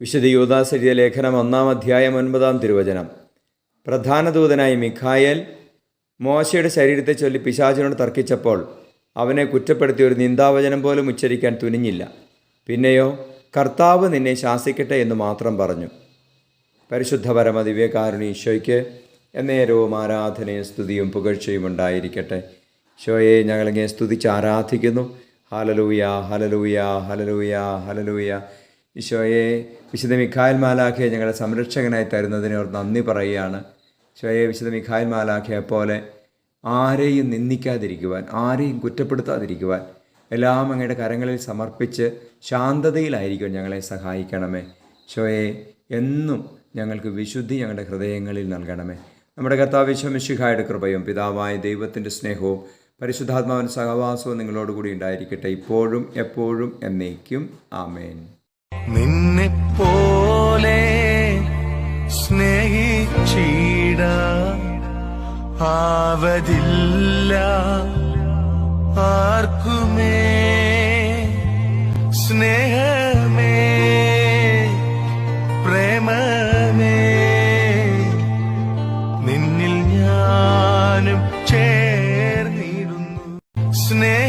വിശുദ്ധ യൂദാസ് ലേഖനം ഒന്നാം അധ്യായം ഒൻപതാം തിരുവചനം. പ്രധാന ദൂതനായി മിഖായേൽ മോശയുടെ ശരീരത്തെ ചൊല്ലി പിശാചിനോട് തർക്കിച്ചപ്പോൾ അവനെ കുറ്റപ്പെടുത്തി ഒരു നിന്ദാവചനം പോലും ഉച്ചരിക്കാൻ തുനിഞ്ഞില്ല. പിന്നെയോ കർത്താവ് നിന്നെ ശാസിക്കട്ടെ എന്ന് മാത്രം പറഞ്ഞു. പരിശുദ്ധ പരമ ദിവ്യകാരുണി ഈശോയ്ക്ക് എന്നേരവും ആരാധനയും സ്തുതിയും പുകഴ്ചയും ഉണ്ടായിരിക്കട്ടെ. ഈശോയെ ഞങ്ങളിങ്ങനെ സ്തുതിച്ച് ആരാധിക്കുന്നു. ഹലലൂയ ഹലലൂയ ഹലലൂയ ഹലലൂയ ഈശോയെ വിശുദ്ധ മിഖായൽ മാലാഖയെ ഞങ്ങളുടെ സംരക്ഷകനായി തരുന്നതിന് അവർ നന്ദി പറയുകയാണ്. ഈശോയെ വിശുദ്ധ മിഖായൽ മാലാഖയെ പോലെ ആരെയും നിന്ദിക്കാതിരിക്കുവാൻ ആരെയും കുറ്റപ്പെടുത്താതിരിക്കുവാൻ എല്ലാം അങ്ങയുടെ കരങ്ങളിൽ സമർപ്പിച്ച് ശാന്തതയിലായിരിക്കും ഞങ്ങളെ സഹായിക്കണമേ. ഈശോയെ എന്നും ഞങ്ങൾക്ക് വിശുദ്ധി ഞങ്ങളുടെ ഹൃദയങ്ങളിൽ നൽകണമേ. നമ്മുടെ കർത്താവ് വിശ്വമിശിഹായുടെ കൃപയും പിതാവായ ദൈവത്തിന്റെ സ്നേഹവും പരിശുദ്ധാത്മാവിന്റെ സഹവാസവും നിങ്ങളോടുകൂടി ഉണ്ടായിരിക്കട്ടെ. ഇപ്പോഴും എപ്പോഴും എന്നേക്കും. ആമേൻ. നിന്നെ പോലെ സ്നേഹിച്ചിട ആവതില്ല ആർക്കുമേ? സ്നേഹമേ? പ്രേമമേ? നിന്നിൽ ഞാനും ചേർന്നിടുന്നു. സ്നേഹ